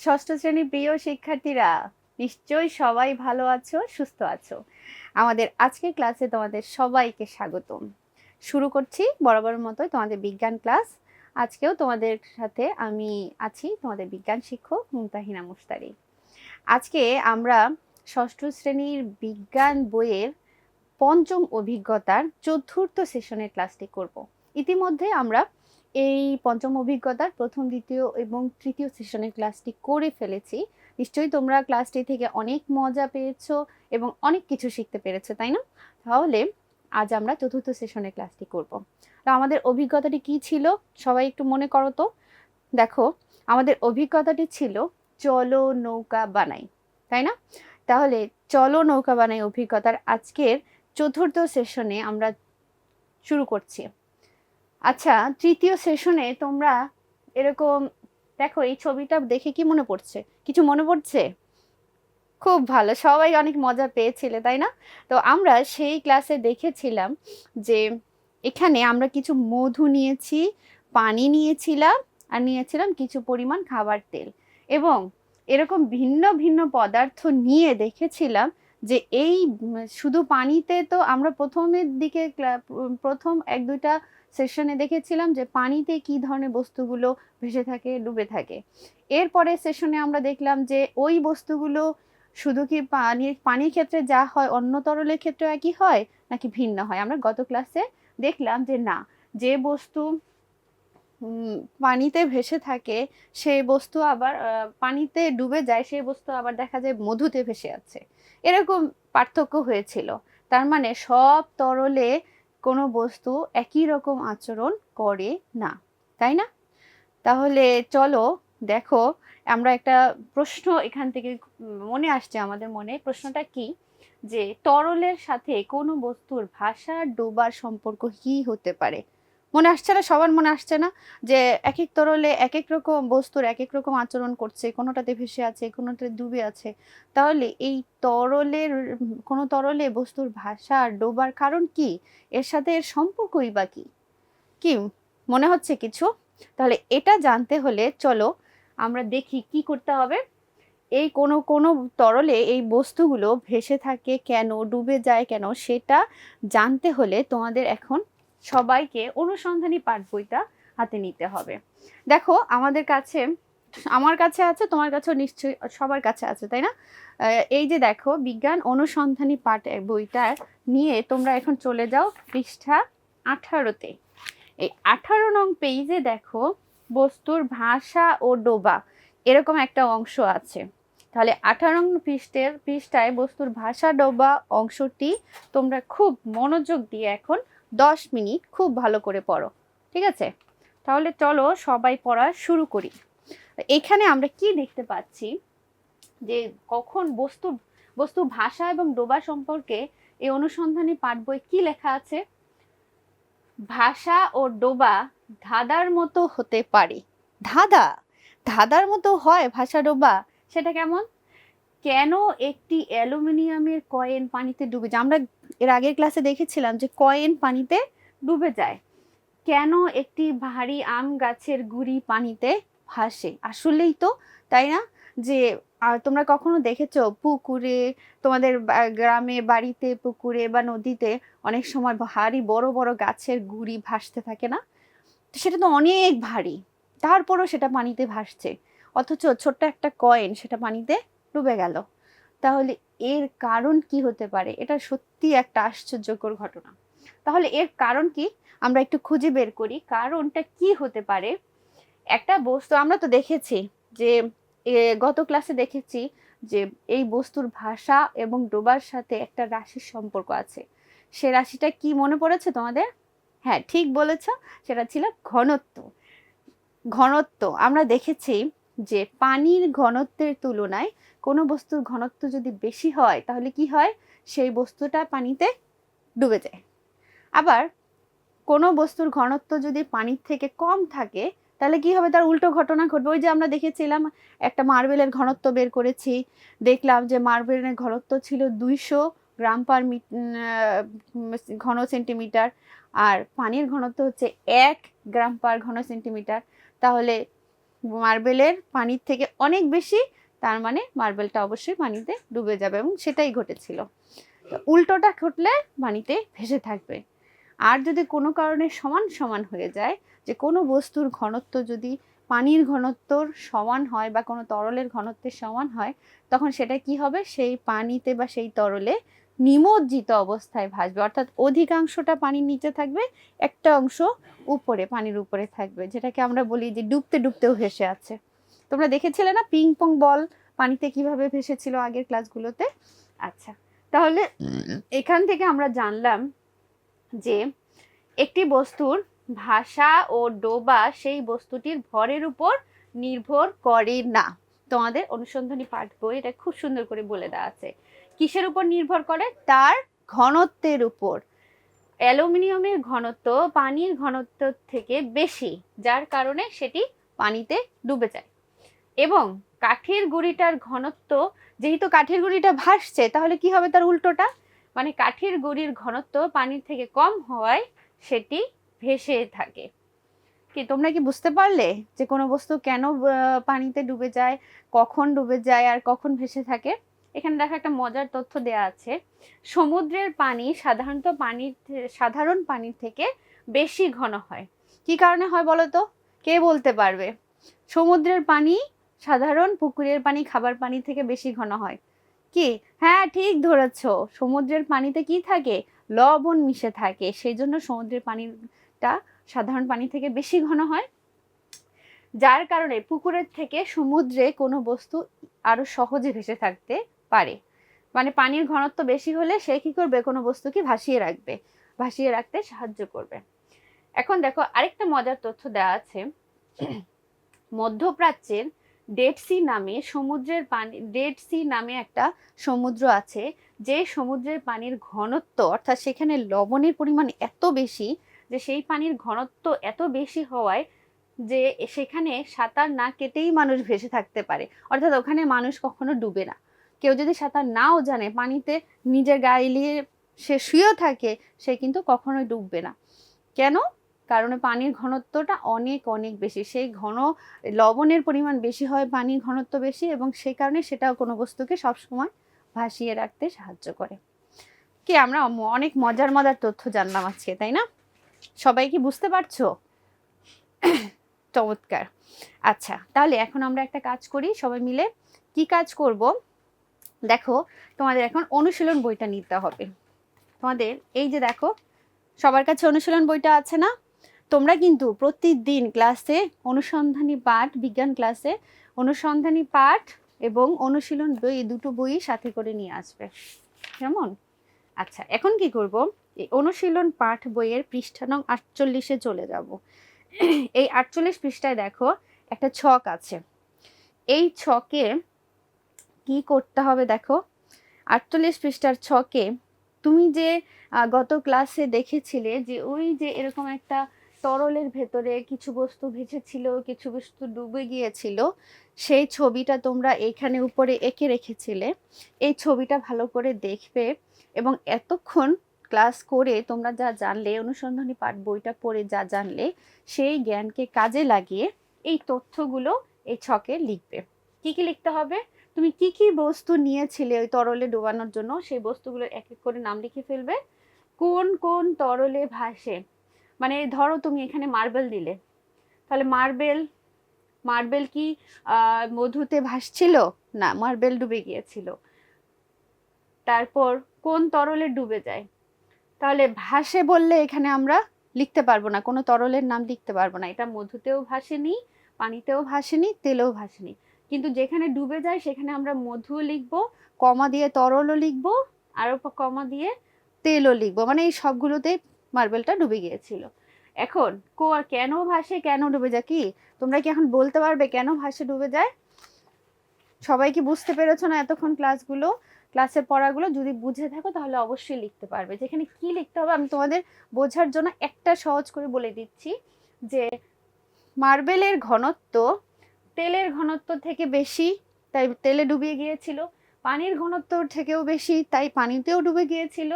ষষ্ঠ শ্রেণির প্রিয় শিক্ষার্থীরা, নিশ্চয়ই সবাই ভালো আছো, সুস্থ আছো। আমাদের আজকের ক্লাসে তোমাদের সবাইকে স্বাগতম। শুরু করছি বরাবর মতো তোমাদের বিজ্ঞান ক্লাস। আজকেও তোমাদের সাথে আমি আছি তোমাদের বিজ্ঞান শিক্ষক মুমতাহিনা মুস্তারি আজকে আমরা ষষ্ঠ শ্রেণির বিজ্ঞান বইয়ের পঞ্চম অভিজ্ঞতার চতুর্থ সেশনের ক্লাসটি করব। ইতিমধ্যে আমরা এই পঞ্চম অভিজ্ঞতার প্রথম, দ্বিতীয় এবং তৃতীয় সেশনের ক্লাসটি করে ফেলেছি। নিশ্চয়ই তোমরা ক্লাসটি থেকে অনেক মজা পেয়েছ এবং অনেক কিছু শিখতে পেরেছ, তাই না? তাহলে আজ আমরা চতুর্থ সেশনের ক্লাসটি করব। তো আমাদের অভিজ্ঞতাটি কি ছিল? সবাই একটু মনে করো তো। দেখো, আমাদের অভিজ্ঞতাটি ছিল চলো নৌকা বানাই, তাই না? তাহলে চলো নৌকা বানাই অভিজ্ঞতার আজকের চতুর্থ সেশনে আমরা শুরু করছি। আচ্ছা তৃতীয় সেশনে তোমরা এরকম, দেখো এই ছবিটা দেখে কি মনে পড়ছে? কিছু মনে পড়ছে? খুব ভালো, সবাই অনেক মজা পেয়েছিলে, তাই না? তো আমরা সেই ক্লাসে দেখেছিলাম যে এখানে আমরা কিছু মধু নিয়েছি, পানি নিয়েছিলাম, আর নিয়েছিলাম কিছু পরিমাণ খাবার তেল। এবং এরকম ভিন্ন ভিন্ন পদার্থ নিয়ে দেখেছিলাম যে এই, শুধু পানিতে তো আমরা প্রথমের দিকে প্রথম এক দুইটা সেশনে দেখেছিলাম যে পানিতে কি ধরনের বস্তুগুলো ভেসে থাকে, ডুবে থাকে। এরপরে সেশনে আমরা দেখলাম যে ওই বস্তুগুলো শুধু কি পানির পানির ক্ষেত্রে যা হয়, অন্য তরলের ক্ষেত্রে একই হয়, নাকি ভিন্ন হয়? আমরা গত ক্লাসে দেখলাম যে না, যে বস্তু পানিতে ভেসে থাকে সেই বস্তু আবার পানিতে ডুবে যায় সেই বস্তু আবার দেখা যায় মধুতে ভেসে আছে। এরকম পার্থক্য হয়েছিল। তার মানে সব তরলে কোনো বস্তু একই রকম আচরণ করে না, তাই না? তাহলে চলো দেখো, আমরা একটা প্রশ্ন এখান থেকে মনে আসছে আমাদের মনে। প্রশ্নটা কি? যে তরলের সাথে কোনো বস্তুর ভাষা, ডোবার সম্পর্ক কি হতে পারে? মনে আসছে না, সবার মনে আসছে না যে এক এক তরলে এক এক রকম বস্তুর এক এক রকম আচরণ করছে, কোনোটাতে ভেসে আছে, কোনোটাতে ডুবে আছে। তাহলে এই তরলের, কোনো তরলে বস্তুর ভাষা ডোবার কারণ কি? এর সাথে এর সম্পর্কই বা কি? কি, মনে হচ্ছে কিছু? তাহলে এটা জানতে হলে চলো আমরা দেখি কি করতে হবে। এই কোনো কোনো তরলে এই বস্তুগুলো ভেসে থাকে কেন, ডুবে যায় কেন, সেটা জানতে হলে তোমাদের এখন সবাইকে অনুসন্ধানী পাঠ বইটা হাতে নিতে হবে। দেখো, আমাদের কাছে, আমার কাছে আছে, তোমার কাছেও নিশ্চয়ই সবার কাছে আছে, তাই না? এই যে দেখো, বিজ্ঞান অনুসন্ধানী পাঠ বইটা নিয়ে তোমরা এখন চলে যাও পৃষ্ঠা আঠারোতে। এই আঠারো নং পেজে দেখো, বস্তুর ভাষা ও ডোবা, এরকম একটা অংশ আছে। তাহলে আঠারো পৃষ্ঠের, পৃষ্ঠায় বস্তুর ভাষা, ডোবা অংশটি তোমরা খুব মনোযোগ দিয়ে এখন দশ মিনিট খুব ভালো করে পড়ো, ঠিক আছে? তাহলে চলো সবাই পড়া শুরু করি। এখানে আমরা কি দেখতে পাচ্ছি? যে কখন বস্তু বস্তু ভাষা এবং ডোবা সম্পর্কে এই অনুসন্ধানী পাঠ বই কি লেখা আছে? ভাষা ও ডোবা ধাঁধার মতো হতে পারে। ধাঁধা? ধাঁধার মতো হয় ভাষা ডোবা? সেটা কেমন? কেন একটি অ্যালুমিনিয়ামের কয়েন পানিতে ডুবে যায়? আমরা এর আগের ক্লাসে দেখেছিলাম যে কয়েন পানিতে ডুবে যায়। কেন একটি ভারী আম গাছের গুড়ি পানিতে ভাসে? আসলেই তো, তাই না? যে তোমরা কখনো দেখেছ পুকুরে, তোমাদের গ্রামে বাড়িতে পুকুরে বা নদীতে অনেক সময় ভারী বড় বড় গাছের গুড়ি ভাসতে থাকে না? তো সেটা তো অনেক ভারী। তারপরও সেটা পানিতে ভাসছে। অথচ ছোট্ট একটা কয়েন সেটা পানিতে ডুবে গেল। তাহলে এর কারণ কি হতে পারে? এটা সত্যি একটা আশ্চর্যকর ঘটনা। তাহলে এর কারণ কি? আমরা একটু খুঁজে বের করি। কারণটা কি হতে পারে? একটা বস্তু, আমরা তো দেখেছি যে গত ক্লাসে দেখেছি যে, এই বস্তুর ভাষা এবং ডোবার সাথে একটা রাশির সম্পর্ক আছে। সে রাশিটা কি মনে পড়েছে তোমাদের? হ্যাঁ ঠিক বলেছ। সেটা ছিল ঘনত্ব। ঘনত্ব, আমরা দেখেছি যে পানির ঘনত্বের তুলনায় কোনো বস্তুর ঘনত্ব যদি বেশি হয়, তাহলে কি হয়? সেই বস্তুটা পানিতে ডুবে যায়। আবার কোনো বস্তুর ঘনত্ব যদি পানির থেকে কম থাকে, তাহলে কি হবে? তার উল্টো ঘটনা ঘটবে। ওই যে আমরা দেখেছিলাম, একটা মার্বেলের ঘনত্ব বের করেছি। দেখলাম যে মার্বেলের ঘনত্ব ছিল দুইশো গ্রাম পার ঘন সেন্টিমিটার। আর পানির ঘনত্ব হচ্ছে এক গ্রাম পার ঘন সেন্টিমিটার। তাহলে মার্বেলের পানির থেকে অনেক বেশি, তার মানে মার্বেলটা অবশ্যই পানিতে ডুবে যাবে এবং সেটাই ঘটেছিল। উল্টোটা ঘটলে পানিতে ভেসে থাকবে। আর যদি কোনো কারণে সমান সমান হয়ে যায়, যে কোনো বস্তুর ঘনত্ব যদি পানির ঘনত্বর সমান হয় বা কোনো তরলের ঘনত্বের সমান হয়, তখন সেটা কি হবে? সেই পানিতে বা সেই তরলে নিমজ্জিত অবস্থায় ভাসবে। অর্থাৎ অধিকাংশটা পানির নিচে থাকবে, একটা অংশ উপরে, পানির উপরে থাকবে, যেটাকে আমরা বলি যে ডুবতে ডুবতেও ভেসে আছে। তোমরা দেখেছিলে না পিং পং বল পানিতে কীভাবে ভেসেছিল আগের ক্লাসগুলোতে আচ্ছা তাহলে এখান থেকে আমরা জানলাম যে একটি বস্তুর ভাষা ও ডোবা সেই বস্তুটির ভরের উপর নির্ভর করে না। তোমাদের অনুসন্ধানী পাঠ বই এটা খুব সুন্দর করে বলে দেওয়া আছে। কিসের উপর নির্ভর করে? তার ঘনত্বের উপর। অ্যালুমিনিয়ামের ঘনত্ব পানির ঘনত্ব থেকে বেশি, যার কারণে সেটি পানিতে ডুবে যায়। এবং কাঠের গুঁড়িটার ঘনত্ব, যেহেতু কাঠের গুঁড়িটা ভাসছে, তাহলে কি হবে তার উল্টোটা? মানে কাঠের গুঁড়ির ঘনত্ব পানির থেকে কম হওয়ায় সেটি ভেসে থাকে। কি, তোমরা কি বুঝতে পারলে যে কোনো বস্তু কেন পানিতে ডুবে যায়, কখন ডুবে যায়, আর কখন ভেসে থাকে? এখানে দেখো একটা মজার তথ্য দেয়া আছে। সমুদ্রের পানি সাধারণত পানির সাধারণ পানির থেকে বেশি ঘন হয়। কি কারণে হয় বলো তো কে বলতে পারবে? সমুদ্রের পানি সাধারণ পুকুরের পানি, খাবার পানি থেকে বেশি ঘন হয়। কি? হ্যাঁ ঠিক ধরেছ। সমুদ্রের পানিতে কি থাকে? লবণ মিশে থাকে। সেই জন্য সমুদ্রের পানিটা সাধারণ পানি থেকে বেশি ঘন হয়। যার কারণে পুকুরের থেকে সমুদ্রে কোনো বস্তু আরও সহজে ভেসে থাকতে পারে। মানে পানির ঘনত্ব বেশি হলে সে কি করবে? কোনো বস্তুকে ভাসিয়ে রাখবে। ভাসিয়ে রাখতে সাহায্য করবে। এখন দেখো আরেকটা মজার তথ্য দেওয়া আছে। মধ্যপ্রাচ্যের ডেড সি নামে সমুদ্রের পানি, ডেড সি নামে একটা সমুদ্র আছে, যে সমুদ্রের পানির ঘনত্ব, অর্থাৎ সেখানে লবণের পরিমাণ এত বেশি, যে সেই পানির ঘনত্ব এত বেশি হওয়ায় যে সেখানে সাঁতার না কেটেই মানুষ ভেসে থাকতে পারে। অর্থাৎ ওখানে মানুষ কখনো ডুবে না। কেউ যদি সাঁতার নাও জানে, পানিতে নিজের গায়ে নিয়ে সে শুয়েও থাকে, সে কিন্তু কখনোই ডুববে না। কেন? কারণ পানির ঘনত্বটা অনেক অনেক বেশি। সেই ঘন লবণের পরিমাণ বেশি হয় পানির ঘনত্ব বেশি এবং সেই কারণে সেটাও কোনো বস্তুকে সবসময় ভাসিয়ে রাখতে সাহায্য করে। কি, আমরা অনেক মজার মজার তথ্য জানলাম আজকে, তাই না? সবাই কি বুঝতে পারছ? চমৎকার। আচ্ছা তাহলে এখন আমরা একটা কাজ করি, সবাই মিলে কি কাজ করব? দেখো, তোমাদের এখন অনুশীলন বইটা নিতে হবে। তোমাদের, এই যে দেখো, সবার কাছে অনুশীলন বইটা আছে না? তোমরা কিন্তু প্রতিদিন ক্লাসে অনুসন্ধানী পাঠ, বিজ্ঞান ক্লাসে অনুসন্ধানী পাঠ এবং অনুশীলন বই, এই দুটো বই সাথে করে নিয়ে আসবে। কেমন? আচ্ছা এখন কি করব? এই অনুশীলন পাঠ বইয়ের পৃষ্ঠা নং আটচল্লিশে চলে যাব। এই আটচল্লিশ পৃষ্ঠায় দেখো, একটা ছক আছে। এই ছকে কি করতে হবে দেখো। আটচল্লিশ পৃষ্ঠার ছকে তুমি যে গত ক্লাসে দেখেছিলে যে ওই যে এরকম একটা তরলের ভেতরে কিছু বস্তু ভেসেছিল কিছু বস্তু ডুবে গিয়েছিল, সেই ছবিটা তোমরা এখানে উপরে এঁকে রেখেছিলে। এই ছবিটা ভালো করে দেখবে এবং এতক্ষণ ক্লাস করে তোমরা যা জানলে, অনুসন্ধানী পাঠ বইটা পড়ে যা জানলে, সেই জ্ঞানকে কাজে লাগিয়ে এই তথ্যগুলো এই ছকে লিখবে। কি কি লিখতে হবে? তুমি কি কি বস্তু নিয়েছিলে ওই তরলে ডোবানোর জন্য? সেই বস্তুগুলো এক এক করে নাম লিখে ফেলবে। কোন কোন তরলে ভাসে? মানে ধরো তুমি এখানে মার্বেল দিলে। তাহলে মার্বেল মার্বেল কি মধুতে ভাসছিল? না, মার্বেল ডুবে গিয়েছিল। তারপর কোন তরলে ডুবে যায়? তাহলে ভাসে বললে এখানে আমরা লিখতে পারব না। কোনো তরলের নাম লিখতে পারব না। এটা মধুতেও ভাসেনি, পানিতেও ভাসেনি, তেলেও ভাসেনি। কিন্তু যেখানে ডুবে যায় সেখানে আমরা মধুও লিখব, কমা দিয়ে তরলও লিখব, আরও কমা দিয়ে তেলও লিখব। মানে এই সবগুলোতেই মার্বেলটা ডুবে গিয়েছিল। এখন, কো কেন ভাসে, কেন ডুবে যায় কি? তোমরা কি এখন বলতে পারবে কেন ভাসে, ডুবে যায়? সবাই কি বুঝতে পেরেছ না এতক্ষণ ক্লাসগুলো? ক্লাসের পড়াগুলো? যদি বুঝে থাকো তাহলে অবশ্যই লিখতে পারবে। যেখানে কি লিখতে হবে আমি তোমাদের বোঝার জন্য একটা সহজ করে বলে দিচ্ছি যে মার্বেলের ঘনত্ব তেলের ঘনত্ব থেকে বেশি, তাই তেলে ডুবিয়ে গিয়েছিল। পানির ঘনত্ব থেকেও বেশি, তাই পানিতেও ডুবে গিয়েছিল।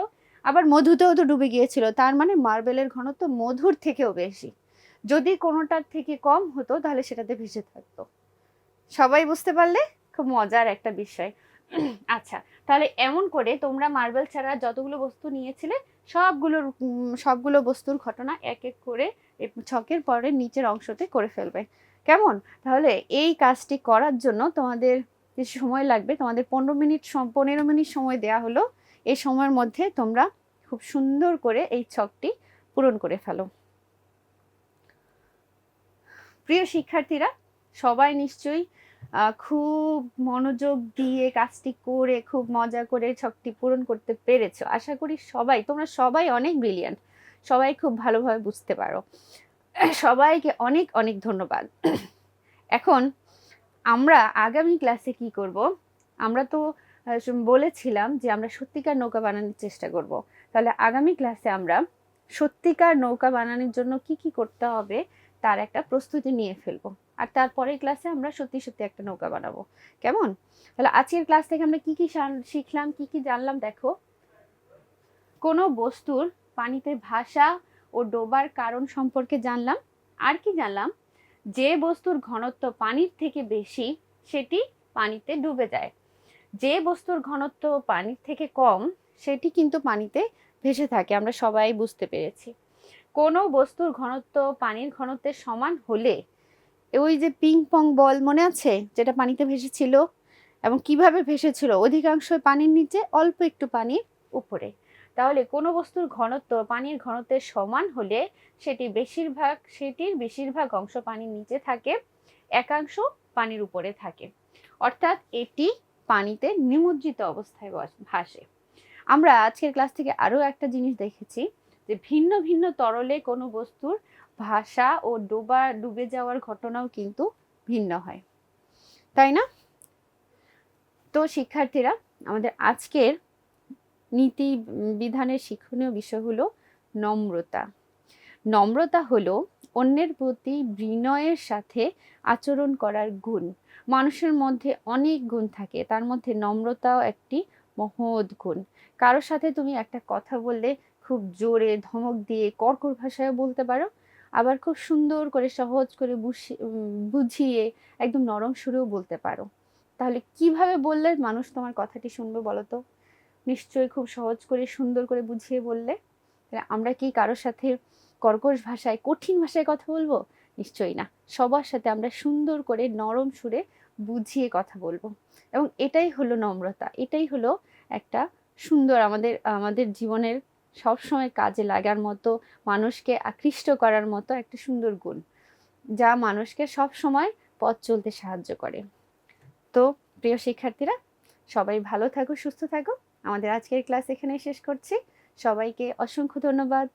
আবার মধুতেও তো ডুবে গিয়েছিল, তার মানে মার্বেলের ঘনত্ব মধুর থেকেও বেশি। যদি কোনোটার থেকে কম হতো, তাহলে সেটাতে ভেসে থাকতো। সবাই বুঝতে পারলে? খুব মজার একটা বিষয়। আচ্ছা তাহলে এমন করে তোমরা মার্বেল ছাড়া যতগুলো বস্তু নিয়েছিলে সবগুলোর সবগুলো বস্তুর ঘটনা এক এক করে ছকের পরে নিচের অংশতে করে ফেলবে। কেমন? তাহলে এই কাজটি করার জন্য তোমাদের যে সময় লাগবে, তোমাদের পনেরো মিনিট পনেরো মিনিট সময় দেয়া হলো, এই সময়ের মধ্যে তোমরা খুব সুন্দর করে এই ছকটি পূরণ করে ফেলো। প্রিয় শিক্ষার্থীরা, সবাই নিশ্চয়ই খুব মনোযোগ দিয়ে কাজটি করে, খুব মজা করে ছকটি পূরণ করতে পেরেছ। আশা করি সবাই, তোমরা সবাই অনেক ব্রিলিয়ান্ট সবাই খুব ভালোভাবে বুঝতে পারো। সবাইকে অনেক অনেক ধন্যবাদ। এখন আমরা আগামী ক্লাসে কি করব? আমরা তো বলেছিলাম যে আমরা সত্যিকার নৌকা বানানোর চেষ্টা করব। তাহলে আগামী ক্লাসে আমরা সত্যিকার নৌকা বানানোর জন্য কি কি করতে হবে তার একটা প্রস্তুতি নিয়ে ফেলব। আর তারপরের ক্লাসে আমরা সত্যি সত্যি একটা নৌকা বানাবো। কেমন? তাহলে আজকের ক্লাস থেকে আমরা কি কি শিখলাম, কি কি জানলাম? দেখো, কোনো বস্তুর পানিতে ভাসা ও ডোবার কারণ সম্পর্কে জানলাম। আর কি জানলাম? যে বস্তুর ঘনত্ব পানির থেকে বেশি, সেটি পানিতে ডুবে যায়। যে বস্তুর ঘনত্ব পানির থেকে কম, সেটি কিন্তু পানিতে ভেসে থাকে। আমরা সবাই বুঝতে পেরেছি। কোনো বস্তুর ঘনত্ব পানির ঘনত্বের সমান হলে, ওই যে পিং পং বল মনে আছে? যেটা পানিতে ভেসেছিল এবং কীভাবে ভেসেছিল? অধিকাংশ পানির নিচে, অল্প একটু পানির উপরে। তাহলে কোনো বস্তুর ঘনত্ব পানির ঘনত্বের সমান হলে সেটি বেশিরভাগ, সেটির বেশিরভাগ অংশ পানির নিচে থাকে, একাংশ পানির উপরে থাকে। অর্থাৎ এটি পানিতে নিমজ্জিত অবস্থায় ভাসে। আমরা আজকের ক্লাস থেকে আরও একটা জিনিস দেখেছি যে ভিন্ন ভিন্ন তরলে কোনো বস্তুর ভাষা ও ডোবা, ডুবে যাওয়ার ঘটনাও কিন্তু ভিন্ন হয়। তাই না? তো শিক্ষার্থীরা, আমাদের আজকের নীতি বিধানের শিক্ষণীয় বিষয় হলো নম্রতা। নম্রতা হলো অন্যের প্রতি বিনয়ের সাথে আচরণ করার গুণ। মানুষের মধ্যে অনেক গুণ থাকে, তার মধ্যে নম্রতাও একটি মহৎ গুণ। কারোর সাথে তুমি একটা কথা বললে খুব জোরে ধমক দিয়ে কর্কর ভাষায় বলতে পারো, আবার খুব সুন্দর করে সহজ করে বুঝি- বুঝিয়ে একদম নরম সুরেও বলতে পারো। তাহলে কীভাবে বললে মানুষ তোমার কথাটি শুনবে বলো তো? নিশ্চয়ই খুব সহজ করে, সুন্দর করে বুঝিয়ে বললে। আমরা কি কারোর সাথে কর্কশ ভাষায়, কঠিন ভাষায় কথা বলব? নিশ্চয়ই না। সবার সাথে আমরা সুন্দর করে, নরম সুরে বুঝিয়ে কথা বলব। এবং এটাই হলো নম্রতা, এটাই হলো একটা সুন্দর আমাদের আমাদের জীবনের সবসময় কাজে লাগার মতো, মানুষকে আকৃষ্ট করার মতো একটা সুন্দর গুণ, যা মানুষকে সব সময় পথ চলতে সাহায্য করে। তো প্রিয় শিক্ষার্থীরা, সবাই ভালো থাকো, সুস্থ থাকো। আমাদের আজকের ক্লাস এখানে শেষ করছি। সবাইকে অসংখ্য ধন্যবাদ।